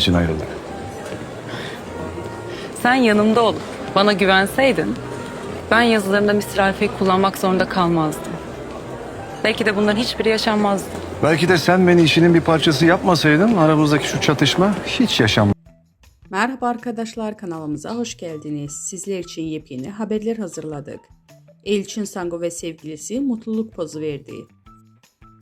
için ayrıldık. Sen yanımda olup bana güvenseydin ben yazılarında Mr. Alfa'yı kullanmak zorunda kalmazdım. Belki de bunların hiçbiri yaşanmazdı. Belki de sen beni işinin bir parçası yapmasaydın aramızdaki şu çatışma hiç yaşanmazdı. Merhaba arkadaşlar kanalımıza hoş geldiniz. Sizler için yepyeni haberler hazırladık. Elçin Sango ve sevgilisi mutluluk pozu verdi.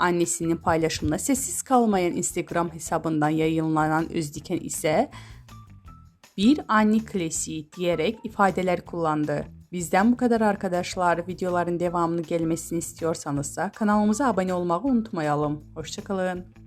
Annesinin paylaşımına sessiz kalmayan Instagram hesabından yayınlanan Özdiken ise bir anne klasiği diyerek ifadeler kullandı. Bizden bu kadar arkadaşlar. Videoların devamını gelmesini istiyorsanız kanalımıza abone olmayı unutmayalım. Hoşçakalın.